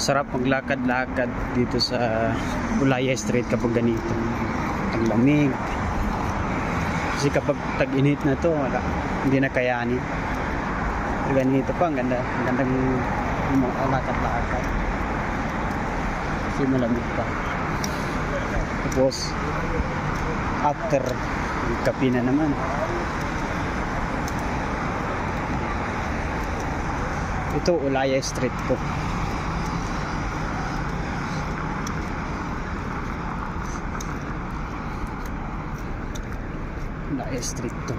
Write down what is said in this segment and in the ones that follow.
sarap maglakad-lakad dito sa Ulaya Street kapag ganito. Ang lamig. Kasi kapag tag-init na to, wala, hindi na kayanin. Ganito pa, ang ganda. Ang gandang lakad-lakad. Kasi malamig pa. Tapos, after, kape na naman. Ito, Ulaya Street po. Ulaya Street to.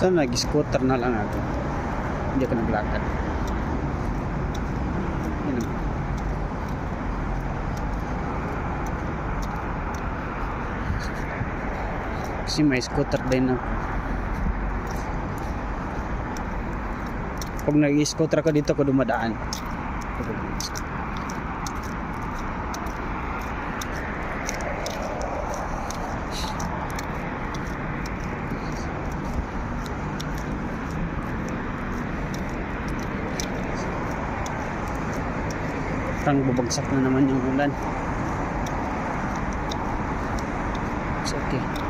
So, nag-scooter na lang ako. Hindi ako naglakad. Yun lang. Kasi may scooter din ako. Pag nag-scooter ako dito, ako dumadaan. Parang bubagsak na naman yung ulan. It's okay.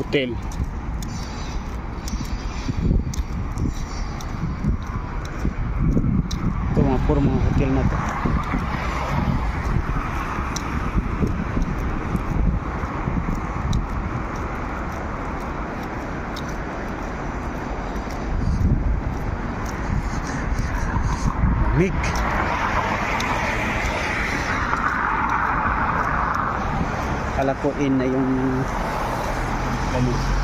Hotel. Ito mga puro mga hotel na to. Lamig. Kala ko in na yung lamig.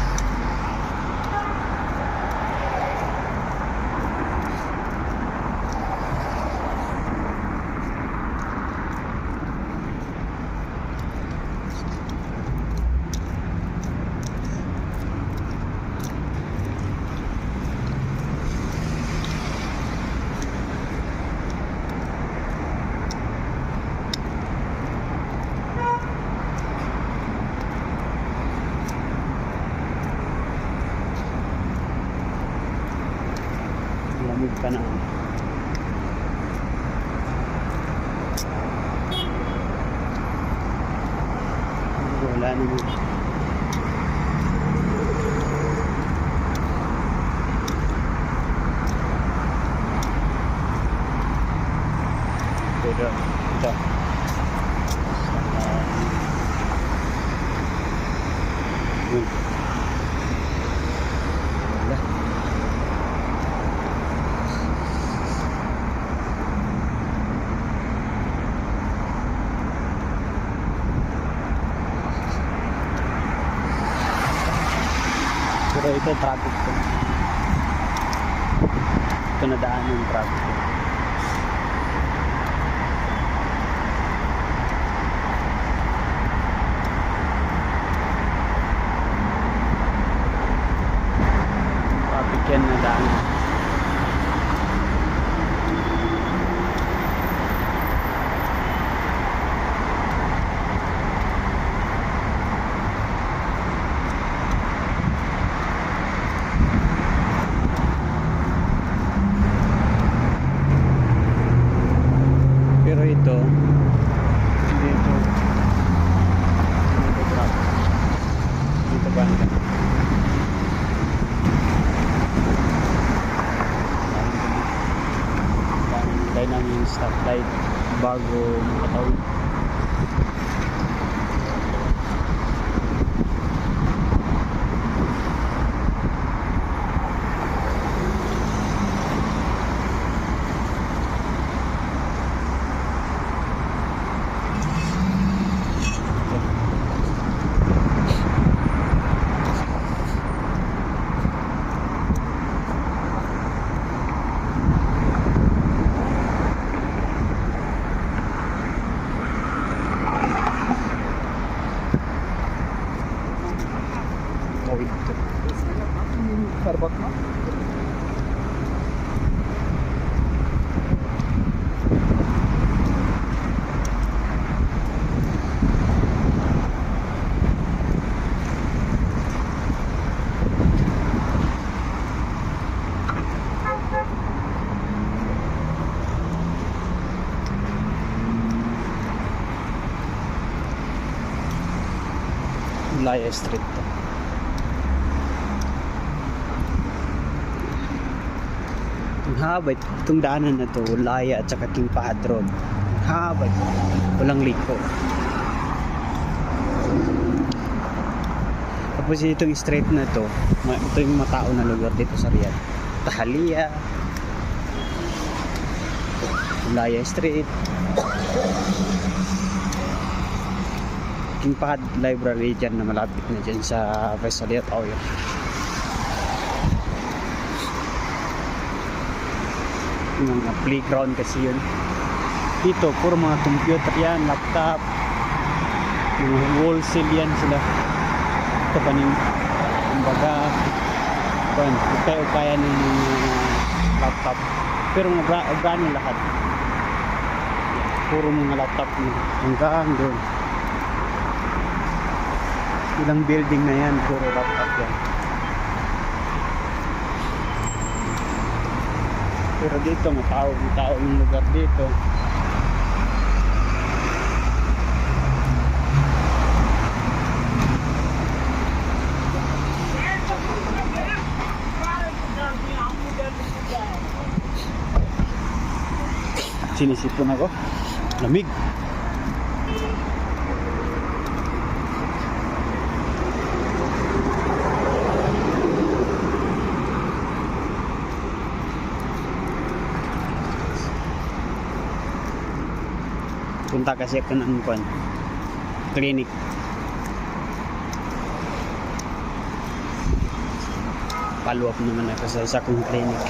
Lamig pa na. Wala naman. Pero, ito. Sa, yun. Wala. Pero ito traffic to. Ito na daan yung traffic to. Traffic yan na daan. Pero ito, hindi ito. Hindi ito traffic. Dito banda. Tayo namin stoplight bago Bismillah. La. Ang haba itong daanan na to, Ulaya at saka King Fahad Road. Haba. Walang liko. Tapos itong street na to, ito yung matao na lugar dito sa Riyadh. Tahalia, Ulaya Street, King Fahad Library dyan na malapit na dyan sa Vesalia Tower. Mga playground kasi yun. Dito, puro mga computer yan, laptop, mga wholesale yan sila. Ito pa ning, kumbaga, upay-upaya ng laptop. Pero mga bra brand lahat. Puro mga laptop mo. Hanggang doon. Ilang building na yan, puro laptop yan. Pero dito, matao, matao yung lugar dito. Sinisipon ako. Lamig. Punta kasi ako ng kwan, clinic. Follow up naman ako sa isa kong clinic.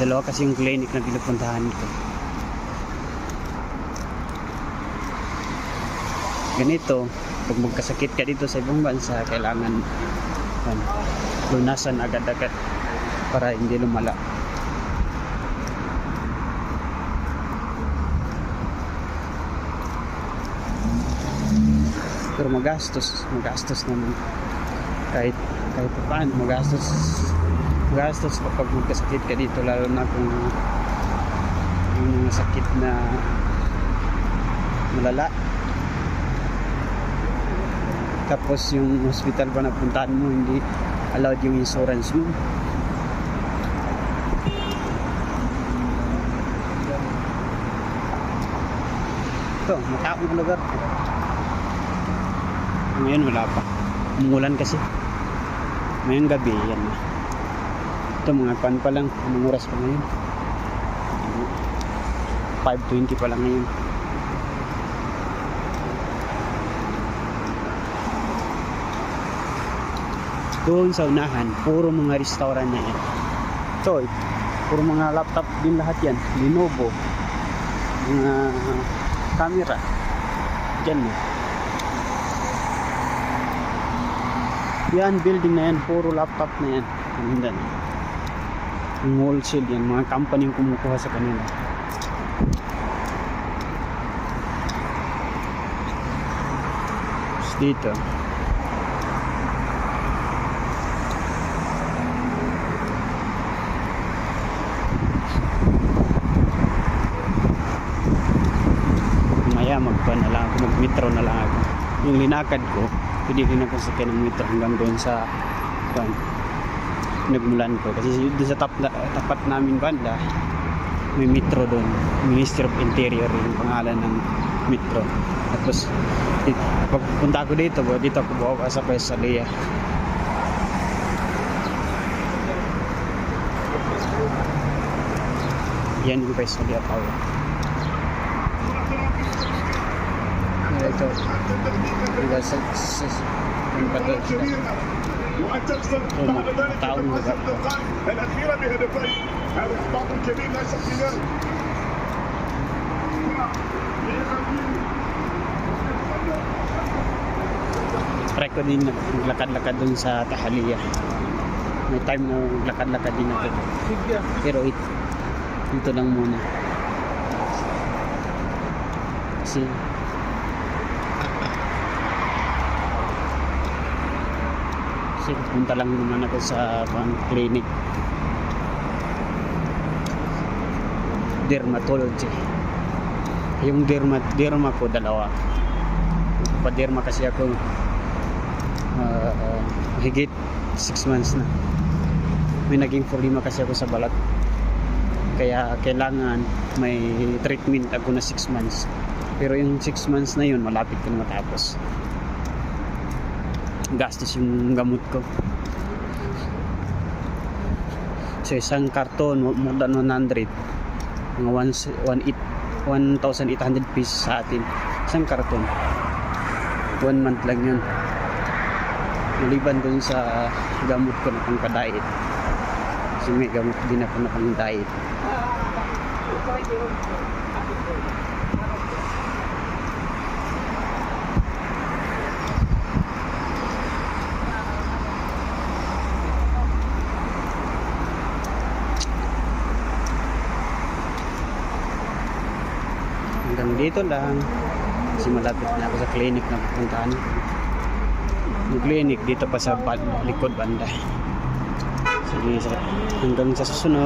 Dalawa kasi yung clinic na pinupuntahan ko. Ganito, pag magkasakit ka dito sa ibang bansa, kailangan kwan, lunasan agad-agad para hindi lumala. Pero magastos magastos naman. Kahit kahit pa paano magastos magastos kapag magkasakit ka dito lalo na kung yung mga sakit na malala. Tapos yung hospital pa napuntahan mo hindi allowed yung insurance mo. Ito mataong lugar ngayon wala pa. Umulan kasi. Ngayong gabi, yan na. Ito mga pan pa lang. Anong oras pa ngayon? 5.20 pa lang ngayon. Doon sa unahan, puro mga restaurant na yan. Eh, puro mga laptop din lahat yan. Lenovo. Mga camera. Diyan na. Yan, building na yan. Puro laptop na yan. Kamindan. Yung wholesale yan. Mga company yung kumukuha sa kanila. Tapos dito. Maya magpa na lang ako. Mag-metro na lang ako. Yung linakad ko, pwede rin ako sa metro hanggang doon sa kan nagmulan ko. Kasi doon sa tap, tapat namin banda may metro doon. Ministry of Interior yung pangalan ng metro. Tapos pagpunta ko dito dito ako buwa sa Quesalia yan yung Quesalia Tower ito Diba sa, sa, yung bato وان تكسب هم بعد ذلك تعاونوا تتمسك بقى. الدقائق الاخيره بهدفين هذا احباط كبير لا شك في ذلك try ko din naglakad-lakad dun sa Tahaliya may time na naglakad-lakad din ako pero it, dito lang muna kasi kasi punta lang naman ako sa pang clinic dermatology yung derma, derma ko dalawa pa derma kasi ako Ah, higit 6 months na. May naging problema kasi ako sa balat. Kaya kailangan may treatment ako na 6 months. Pero yung 6 months na yun, malapit ko na matapos. Gastos yung gamot ko. So isang karton, more than 100. Mga 1, 1,800 pesos sa atin. Isang karton. One month lang yun. Maliban dun sa gamot ko na pang diet Kasi may gamot din ako na pang diet. Hanggang dito lang. Kasi malapit na ako sa clinic na pupuntahan. Yung clinic dito pa sa likod banda. Sige, hanggang sa susunod.